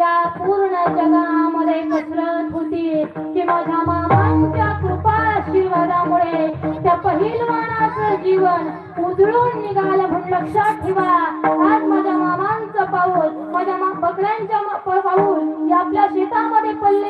या पूर्ण जगामध्ये कसरत होती. की माझ्या मामांच्या कृपा आशीर्वादामुळे त्या पहिलवानाचं जीवन उजळून निघालं म्हणून लक्षात ठेवा. आज माझ्या मामांचं पाऊल माझ्या मा- बकऱ्यांच्या पाऊल या आपल्या शेतामध्ये पडले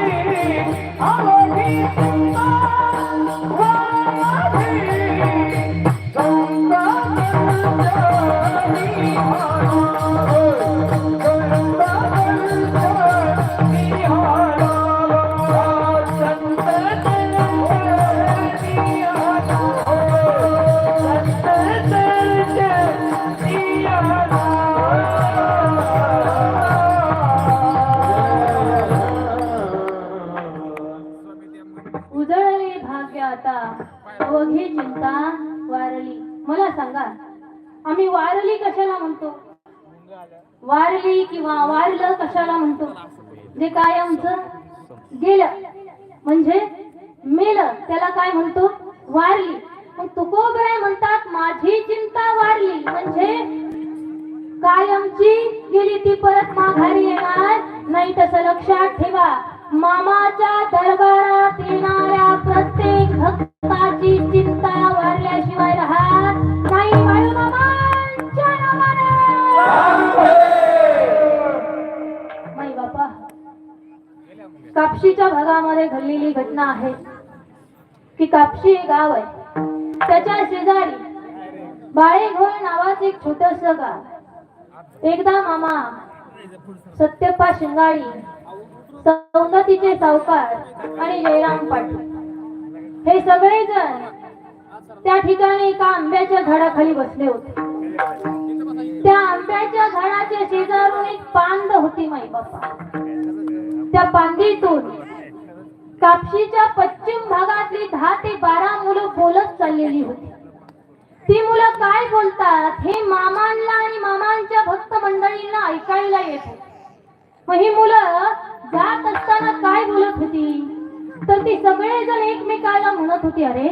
अवघी चिंता वारली. मला सांगा आम्ही वारली कशाला म्हणतो? वारली किंवा वारलं कशाला म्हणतो? जे काय आमचं गेलं म्हणजे मेलं त्याला काय म्हणतो? वारली. मग तुकोबराय म्हणतात माझी चिंता वारली म्हणजे कायमची गेली ती परत माघारी येणार? नाही तसं लक्षात ठेवा मामाच्या दरबारात येणार कापशीच्या भागामध्ये घडलेली घटना आहे. की कापशी हे गाव आहे. त्याच्या शेजारी बाळेघोळ नावाचं एक छोटस गाव एकदा मामा सत्यप्पा शिंगाडी सौंदतीचे सावकार आणि जयराम पाटील. हे सगळेजण त्या ठिकाणी एका आंब्याच्या झाडाखाली बसले होते. त्या आंब्याच्या झाडाच्या शेजारून एक पांद होती माई बाप्पा त्या पांदीतून कापशीच्या पश्चिम भागातली दहा ते बारा मुलं बोलत चाललेली होती. ती मुलं काय बोलतात हे मामांना आणि मामांच्या भक्त मंडळींना ऐकायला येत. मग ही मुलं जात असताना काय बोलत होती? तर ती सगळेजण एकमेकाला म्हणत होती अरे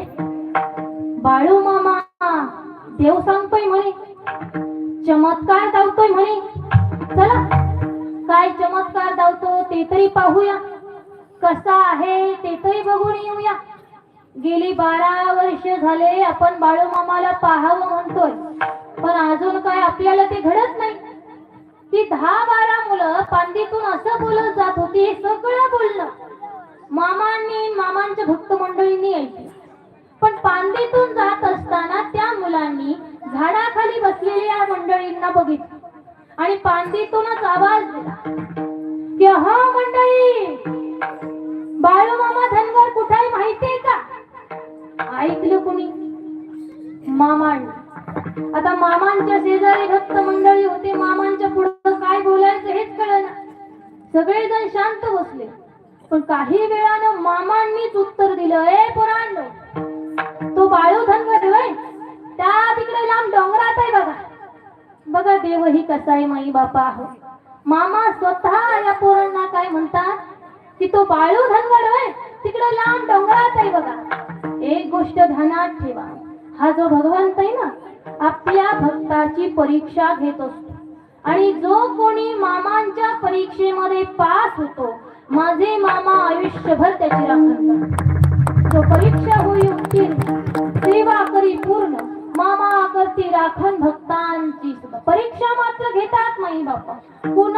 बाळू मामा देव सांगतोय म्हणे. चमत्कार दावतोय म्हणे. चला काय चमत्कार दावतो ते तरी पाहूया. कसा आहे ते बघून येऊया. गेली बारा वर्ष झाले आपण बाळूमामाला पाहावं म्हणतोय. पण अजून काय आपल्याला ते घडत नाही. ती दहा बारा मुलं पांदीतून असं बोलत जात होती हे सगळं बोलणं. मामांनी मामांच्या भक्त मंडळींनी ऐकलं. पण पांदीतून जात असताना त्या मुलांनी झाडाखाली बसलेल्या मंडळींना बघितलं. आणि पांदीतूनच आवाज दिला. की हा मंडळी मामान. आता मामांच्या शेजारी भक्त मंडळी होते. मामांच्या पुढे काय बोलायचं हेच कळलं सगळेजण शांत बसले. पण काही वेळानं मामांनीच उत्तर दिलं ए पुराण तो बाळू धनगर होय? त्या तिकडे लांब डोंगरात आहे बघा. बघा देव ही कसा आहे माई बापा हो. मामा स्वतः या पोरांना काय म्हणतात? की तो बाळू धनगर होय? तिकडे लांब डोंगरात आहे बघा. एक गोष्ट ध्यानात ठेवा. हा जो भगवंत आहे ना आपल्या भक्ताची परीक्षा घेत असतो. आणि जो कोणी मामांच्या परीक्षेमध्ये पास होतो माझे मामा आयुष्यभर त्याची राखण करतात. जो परीक्षा होई उत्तीर्ण सेवा करी पूर्ण मामा करते राखण भक्तांची परीक्षा मात्र घेतात नाही बापा पुन्हा